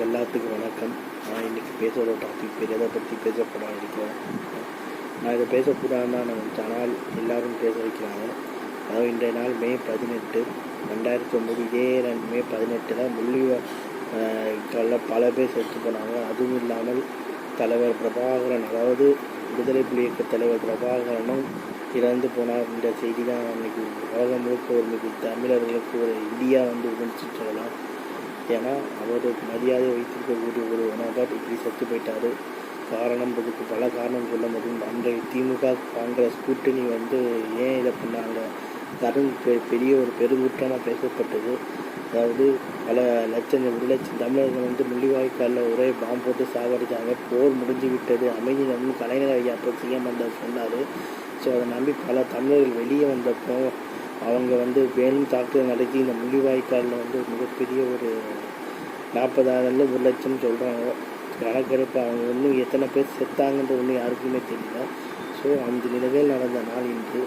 உங்கள் எல்லாத்துக்கும் வணக்கம். நான் இன்றைக்கி பேசுகிற டாபிக் பேர் எதை பற்றி பேசப்பட இருக்கோம் நான் இதை பேசக்கூடாதுன்னா நம்ம சேனல் எல்லாரும் பேச வைக்கிறாங்க. அதாவது இன்றைய நாள் மே பதினெட்டு. ரெண்டாயிரத்தி ஒம்பது இதே ரெண்டு மே பதினெட்டில் முள்ளி காலில் பல பேர் செத்து போனாங்க. அதுவும் இல்லாமல் தலைவர் பிரபாகரன் அதாவது விடுதலை புலி இயக்க தலைவர் பிரபாகரனும் இறந்து போனார். என்ற செய்தி தான் அன்றைக்கி உலகம் முழுக்க ஒரு மிக தமிழர்களுக்கு ஒரு இந்தியா வந்து உணர்ச்சி சொல்லலாம். ஏன்னா அவருக்கு மரியாதை வைத்திருக்கக்கூடிய ஒரு நபர் இப்படி செத்து போயிட்டார். காரணம் இதுக்கு பல காரணம் சொல்ல முடியும். அன்றைய திமுக காங்கிரஸ் கூட்டணி வந்து ஏன் இதை பண்ணாங்க? கரும் பெ- பெரிய ஒரு பெருங்குற்றமாக பேசப்பட்டது. அதாவது பல லட்சம் ஒரு லட்சம் தமிழர்கள் வந்து முள்ளிவாய்க்காலில் ஒரே பாம்பு போட்டு சாகடிச்சாங்க. போர் முடிஞ்சு விட்டது. அமைதி வந்து கலைஞர் ஐயா அப்போ சிஎம் வந்தார் சொன்னார். ஸோ அதை நம்பி பல தமிழர்கள் வெளியே வந்தப்போ அவங்க வந்து வேணும் தாக்குதல் நடத்தி இந்த முள்ளிவாய்க்காலில் வந்து மிகப்பெரிய ஒரு நாற்பதாயிரம்ல ஒரு லட்சம் சொல்கிறாங்க கணக்கெடுப்பு அவங்க இன்னும் எத்தனை பேர் செத்தாங்கன்ற ஒன்றும் யாருக்குமே தெரியல. ஸோ அந்த நிலையில் நடந்த நாள் இன்று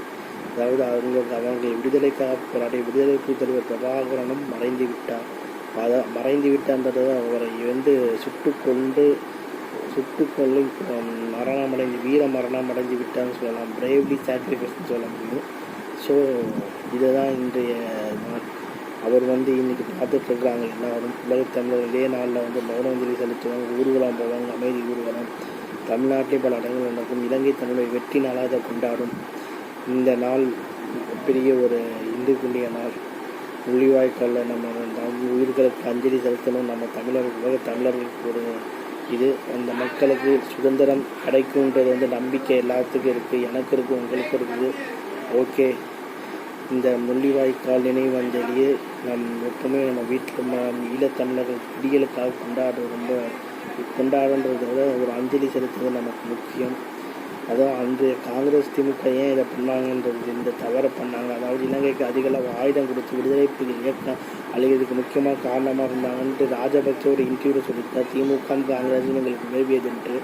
அதாவது அவங்க அவங்க விடுதலைக்காக போராடிய விடுதலை புலி தலைவர் பிரபாகரனும் மறைந்து விட்டார். அதை மறைந்து விட்டான்றது அவரை வந்து சுட்டு கொண்டு சுட்டு கொள்ளும் மரணம் அடைந்து வீர மரணம் அடைந்து விட்டான்னு சொல்லலாம் பிரேவ்லி சாக்ரிஃபைஸ்ன்னு சொல்ல முடியும். ஸோ இதுதான் இன்றைய நாள். அவர் வந்து இன்றைக்கி பார்த்துட்டு இருக்காங்க எல்லாரும். உலகத்தமிழர் இதே நாளில் வந்து மௌனஞ்சலி செலுத்துவாங்க ஊர்வலம் போவாங்க அமைதி ஊர்வலம். தமிழ்நாட்டிலே பல இடங்கள் நடக்கும். இலங்கை தமிழை வெற்றி நாளாக அதை கொண்டாடும். இந்த நாள் பெரிய ஒரு இந்துக்குண்டிய நாள். முள்ளிவாய்க்காலில் நம்ம நம் உயிர்களுக்கு அஞ்சலி செலுத்தணும். நம்ம தமிழர் உலக தமிழர்களுக்கு ஒரு இது. அந்த மக்களுக்கு சுதந்திரம் கிடைக்குன்றது வந்து நம்பிக்கை எல்லாத்துக்கும் இருக்குது எனக்கு இருக்குது உங்களுக்கு இருக்குது. ஓகே. இந்த முள்ளிவாய்க்கால் நினைவு அஞ்சலியை நம் எப்பவுமே நம்ம வீட்டில் நம்ம ஈழத்தமிழர்கள் குடிகளுக்காக கொண்டாடுறது ரொம்ப கொண்டாடுன்றதை விட ஒரு அஞ்சலி செலுத்துவது நமக்கு முக்கியம். அதான் அன்று காங்கிரஸ் திமுக ஏன் இதை பண்ணாங்கன்றது இந்த தவறை பண்ணாங்க. அதாவது இலங்கைக்கு அதிக அளவு ஆயுதம் கொடுத்து விடுதலை புலி இயக்கம் அழிகிறதுக்கு முக்கியமாக காரணமாக இருந்தாங்கன்ட்டு ராஜபக்சே ஒரு இன்டர்வியூவில் சொல்லியிருக்கார். திமுக காங்கிரஸ் எங்களுக்கு உதவியதுன்ட்டு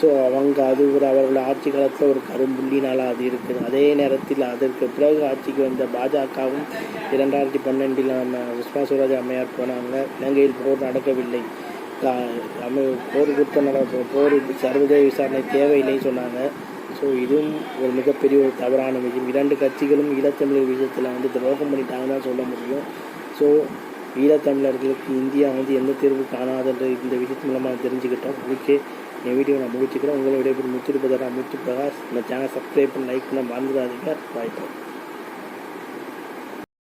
ஸோ அவங்க அது ஒரு அவர்கள் ஆட்சி காலத்தில் ஒரு கரும்புள்ளினால அது இருக்குது. அதே நேரத்தில் அதற்கு பிறகு ஆட்சிக்கு வந்த பாஜகவும் இரண்டாயிரத்தி பன்னெண்டில் நம்ம சுஷ்மா சுவராஜ் அம்மையார் போனாங்க. இலங்கையில் போர் நடக்கவில்லை. அமை போர் குற்றம் நட போர் சர்வதேச விசாரணை தேவையில்லைன்னு சொன்னாங்க. ஸோ இதுவும் ஒரு மிகப்பெரிய ஒரு தவறான விஷயம். இரண்டு கட்சிகளும் ஈழத்தமிழர் விஷயத்தில் வந்து துரோகம் பண்ணிட்டாங்கன்னு தான் சொல்ல முடியும். ஸோ ஈழத்தமிழர்களுக்கு இந்தியா வந்து எந்த தீர்வு காணாதுன்ற இந்த விஷயத்து மூலமாக தெரிஞ்சுக்கிட்டோம் ஓகே என் வீடியோ நான் முடிச்சுக்கிறேன். உங்களுடைய விடைபெறும் முத்திருப்பதா முத்து பிரகாஷ். இந்த சேனல் சப்ஸ்கிரைப் பண்ணி லைக் பண்ண மறந்துடாதீங்க. வாய்ப்பு